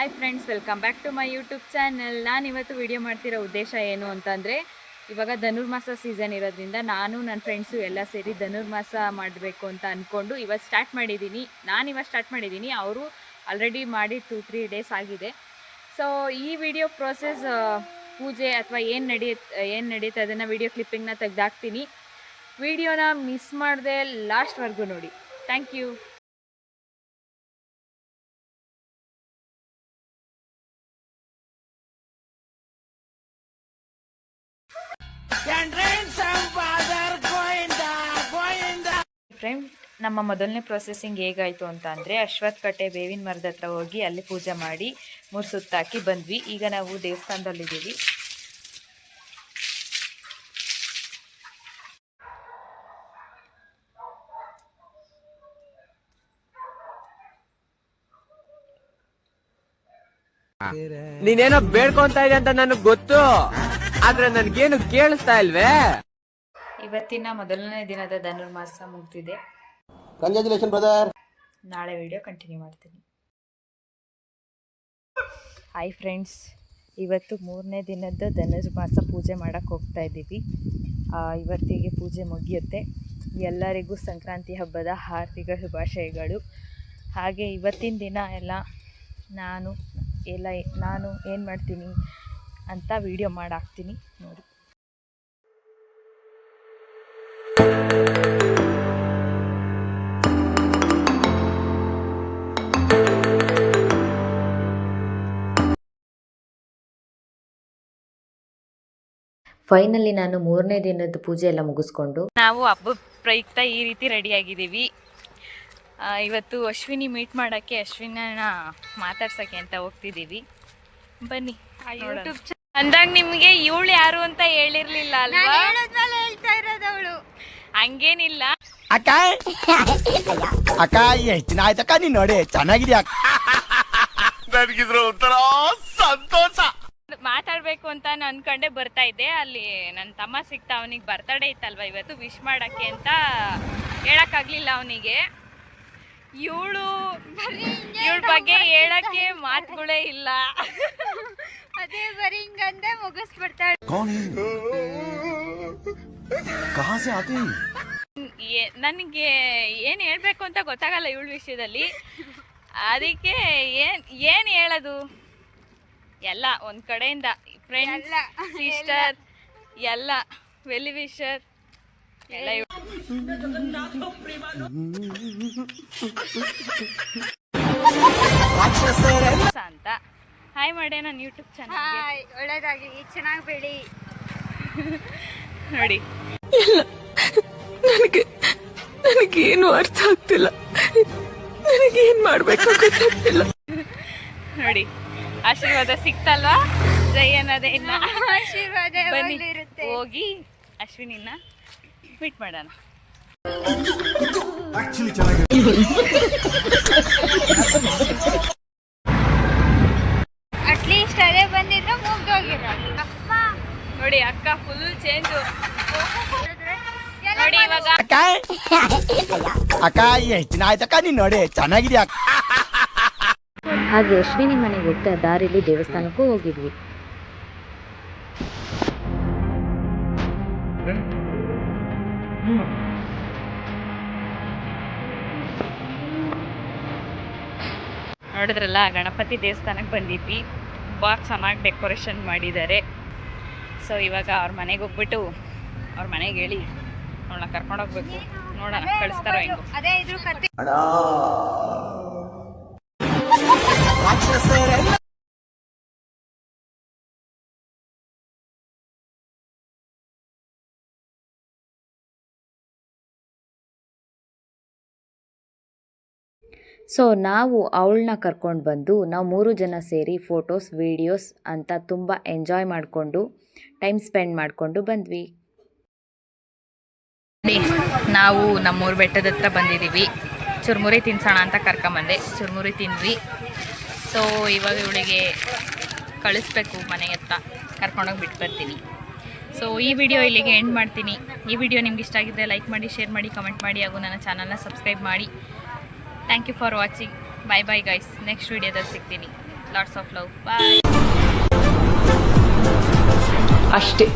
Hi friends welcome back to my YouTube channel ನಾನು ಇವತ್ತು video ಮಾಡ್ತಿರೋ ಉದ್ದೇಶ ಏನು ಅಂತಂದರೆ, ಇವಾಗ ಧನುರ್ಮಾಸ ಸೀಸನ್ ಇರೋದ್ರಿಂದ ನಾನು ನನ್ನ ಫ್ರೆಂಡ್ಸು ಎಲ್ಲ ಸೇರಿ ಧನುರ್ಮಾಸ ಮಾಡಬೇಕು ಅಂತ ಅಂದ್ಕೊಂಡು ಇವತ್ತು ಸ್ಟಾರ್ಟ್ ಮಾಡಿದ್ದೀನಿ ನಾನು ಇವತ್ತು ಸ್ಟಾರ್ಟ್ ಮಾಡಿದ್ದೀನಿ ಅವರು ಆಲ್ರೆಡಿ ಮಾಡಿ ಟೂ ತ್ರೀ ಡೇಸ್ ಆಗಿದೆ. ಸೊ ಈ ವಿಡಿಯೋ ಪ್ರೋಸೆಸ್ ಪೂಜೆ ಅಥವಾ ಏನು ನಡೆಯುತ್ತೆ ಏನು ನಡೆಯುತ್ತೆ ಅದನ್ನು ವಿಡಿಯೋ ಕ್ಲಿಪ್ಪಿಂಗ್ನ ತೆಗೆದಾಕ್ತೀನಿ. ವಿಡಿಯೋನ ಮಿಸ್ ಮಾಡದೆ ಲಾಸ್ಟ್ವರೆಗೂ ನೋಡಿ. ಥ್ಯಾಂಕ್ ಯು ಫ್ರೆಂಡ್ ನಮ್ಮ ಮೊದಲನೇ ಪ್ರೊಸೆಸಿಂಗ್ ಹೇಗಾಯಿತು ಅಂತ ಅಂದರೆ ಅಶ್ವತ್ಥ ಕಟ್ಟೆ ಬೇವಿನ ಮರದ ಹತ್ರ ಹೋಗಿ ಅಲ್ಲಿ ಪೂಜೆ ಮಾಡಿ ಮೂರು ಸುತ್ತಾಕಿ ಬಂದ್ವಿ. ಈಗ ನಾವು ದೇವಸ್ಥಾನದಲ್ಲಿದ್ದೀವಿ ನೀನೇನೋ ಬೇಡ್ಕೊಂತ ಇದೆ ಅಂತ ನನಗೆ ಗೊತ್ತು. ಆದ್ರೆ ನನ್ಗೇನು ಕೇಳಿಸ್ತಾ ಇಲ್ವೇ? ಇವತ್ತಿನ ಮೊದಲನೇ ದಿನದ ಧನುರ್ಮಾಸ ಮುಗ್ದಿದೆ. ಕಂಗ್ರ್ಯಾಚುಲೇಷನ್ ಬ್ರದರ್ ನಾಳೆ ವಿಡಿಯೋ ಕಂಟಿನ್ಯೂ ಮಾಡ್ತೀನಿ. ಹಾಯ್ ಫ್ರೆಂಡ್ಸ್ ಇವತ್ತು ಮೂರನೇ ದಿನದ ಧನುರ್ಮಾಸ ಪೂಜೆ ಮಾಡೋಕ್ಕೆ ಹೋಗ್ತಾ ಇದ್ದೀವಿ. ಆ, ಇವತ್ತಿಗೆ ಪೂಜೆ ಮುಗಿಯುತ್ತೆ. ಎಲ್ಲರಿಗೂ ಸಂಕ್ರಾಂತಿ ಹಬ್ಬದ ಹಾರ್ದಿಕ ಶುಭಾಶಯಗಳು. ಹಾಗೆ ಇವತ್ತಿನ ದಿನ ಎಲ್ಲ ನಾನು ಎಲ್ಲ ನಾನು ಏನು ಮಾಡ್ತೀನಿ? ಅಂತ ವಿಡಿಯೋ ಮಾಡಾಕ್ತೀನಿ ನೋಡಿ. ಫೈನಲಿ ನಾನು ಮೂರನೇ ದಿನದ ಪೂಜೆ ಎಲ್ಲ ಮುಗಿಸ್ಕೊಂಡು. ನಾವು ಹಬ್ಬ ಪ್ರಯುಕ್ತ ಈ ರೀತಿ ರೆಡಿ ಆಗಿದ್ದೀವಿ. ಇವತ್ತು ಅಶ್ವಿನಿ ಮೀಟ್ ಮಾಡೋಕ್ಕೆ ಅಶ್ವಿನ ಮಾತಾಡ್ಸೋಕ್ಕೆ ಅಂತ ಹೋಗ್ತಿದ್ದೀವಿ. ಬನ್ನಿ ಯೂಟ್ಯೂಬ್ ಅಂದಾಗ ನಿಮಗೆ ಇವಳು ಯಾರು ಅಂತ ಹೇಳಿರ್ಲಿಲ್ಲ ಅಲ್ವಾ? ಹೇಳ್ತಾ ಇರೋದು ಅವಳು. ಹಂಗೇನಿಲ್ಲ. ಅಕ್ಕ! ಅಕ್ಕ ಎಷ್ಟು ದಿನ ಆಯ್ತಕ್ಕ ನೀನ್ ನೋಡಿ ಚೆನ್ನಾಗಿದ್ಯಾ? ನನಗಿದ್ರ ಒಂಥರ ಸಂತೋಷ. ಮಾತಾಡ್ಬೇಕು ಅಂತ ನಾನು ಅನ್ಕೊಂಡೆ ಬರ್ತಾ ಇದ್ದೆ. ಅಲ್ಲಿ ನನ್ನ ತಮ್ಮ ಸಿಕ್ತ ಅವನಿಗೆ ಬರ್ತಡೇ ಇತ್ತಲ್ವ ಇವತ್ತು ವಿಶ್ ಮಾಡಕ್ಕೆ ಅಂತ ಹೇಳಕ್ಕಾಗ್ಲಿಲ್ಲ ಅವನಿಗೆ. ಇವಳು ಇವಳ ಬಗ್ಗೆ ಹೇಳಕ್ಕೆ ಮಾತುಗಳೇ ಇಲ್ಲ. ಅದೇ ಬರೀ ಹಿಂಗಂದೆ ಮುಗಿಸ್ಬಿಡ್ತಾಳೆ ಆತೆ ಏ- ನನಗೆ ಏನು ಹೇಳಬೇಕು ಅಂತ ಗೊತ್ತಾಗಲ್ಲ ಇವಳ ವಿಷಯದಲ್ಲಿ. ಅದಕ್ಕೆ ಏನು ಏನು ಹೇಳೋದು? ಎಲ್ಲ ಒಂದು ಕಡೆಯಿಂದ. ಫ್ರೆಂಡ್ಸ್ ಎಲ್ಲ, ಸಿಸ್ಟರ್ ಎಲ್ಲ. ವೆಲ್ಲಿ ವಿಶರ್ ಎಲ್ಲ ಇವ್ಳು. ಅಂತ. ಹಾಯ್ ಮಾಡಿ ನನ್ನ ಯೂಟ್ಯೂಬ್ ಚಾನಲ್ ಹಾಯ್ ಒಳ್ಳೇದಾಗ್ಲಿ. ಚೆನ್ನಾಗಿ ಬೆಳಿ. ನೋಡಿ. ನನಗೆ ನನಗೇನು ಅರ್ಥ ಆಗ್ತಿಲ್ಲ. ನನಗೇನು ಮಾಡಬೇಕು ಗೊತ್ತಾಗ್ತಿಲ್ಲ ನೋಡಿ. ಆಶೀರ್ವಾದ ಸಿಕ್ತಲ್ವಾ? ಜೈ ಅನ್ನೋದೇ ಇಲ್ಲ ಆಶೀರ್ವಾದ ಬನ್ನಿ ಹೋಗಿ ಅಶ್ವಿನಿನ ಮೀಟ್ ಮಾಡೋಣ. ಅಕ್ಕ ಫುಲ್ ಚೇಂಜ್ ನೋಡಿ ಇವಾಗ. ಅಕ್ಕ? ಅಕ್ಕ ದಿನ ಆಯ್ತಕ್ಕ ನೀನ್ ನೋಡಿ ಚೆನ್ನಾಗಿದ್ಯಾ? ಹಾಗೆ ಅಶ್ವಿನಿ ಮನೆಗೆ ಹೋಗ್ತಾ ದಾರಿಲಿ ದೇವಸ್ಥಾನಕ್ಕೂ ಹೋಗಿದ್ವಿ. ನೋಡಿದ್ರಲ್ಲ ಗಣಪತಿ ದೇವಸ್ಥಾನಕ್ಕೆ ಬಂದಿದ್ವಿ. ತುಂಬ ಚೆನ್ನಾಗಿ ಡೆಕೋರೇಷನ್ ಮಾಡಿದ್ದಾರೆ. ಸೊ ಇವಾಗ ಅವ್ರ ಮನೆಗೆ ಹೋಗ್ಬಿಟ್ಟು ಅವ್ರ ಮನೆಗೆ ಹೇಳಿ ನೋಡ ಕರ್ಕೊಂಡು ಹೋಗ್ಬೇಕು. ನೋಡೋಣ ಕಳಿಸ್ತಾರೋ ಹೆಂಗೋ. ಅದೇ ಇದ್ರು ಕತೆ. ಸೊ ನಾವು ಅವಳನ್ನ ಕರ್ಕೊಂಡು ಬಂದು ನಾವು ಮೂರು ಜನ ಸೇರಿ ಫೋಟೋಸ್ ವೀಡಿಯೋಸ್ ಅಂತ ತುಂಬ ಎಂಜಾಯ್ ಮಾಡಿಕೊಂಡು ಟೈಮ್ ಸ್ಪೆಂಡ್ ಮಾಡಿಕೊಂಡು ಬಂದ್ವಿ. ನಾವು ನಮ್ಮೂರು ಬೆಟ್ಟದ ಹತ್ರ ಬಂದಿದ್ದೀವಿ. ಚುರ್ಮುರಿ ತಿನ್ಸೋಣ ಅಂತ ಕರ್ಕೊಂಬಂದೆ. ಚುರ್ಮುರಿ ತಿಂದ್ವಿ. ಸೊ ಇವಾಗ ಇವಳಿಗೆ ಕಳಿಸ್ಬೇಕು ಮನೆ ಹತ್ರ. ಕರ್ಕೊಂಡೋಗಿ ಬಿಟ್ಟು ಬರ್ತೀನಿ. ಸೊ ಈ ವಿಡಿಯೋ ಇಲ್ಲಿಗೆ ಎಂಡ್ ಮಾಡ್ತೀನಿ. ಈ ವಿಡಿಯೋ ನಿಮ್ಗೆ ಇಷ್ಟ ಆಗಿದ್ದರೆ ಲೈಕ್ ಮಾಡಿ ಶೇರ್ ಮಾಡಿ ಕಮೆಂಟ್ ಮಾಡಿ, ಹಾಗೂ ನನ್ನ ಚಾನಲ್ನ ಸಬ್ಸ್ಕ್ರೈಬ್ ಮಾಡಿ. Thank you for watching bye bye guys next ವಿಡಿಯೋದಲ್ಲಿ ಸಿಗ್ತೀನಿ. ಲಾಟ್ಸ್ ಆಫ್ ಲವ್ ಬಾಯ್ ಅಷ್ಟೇ.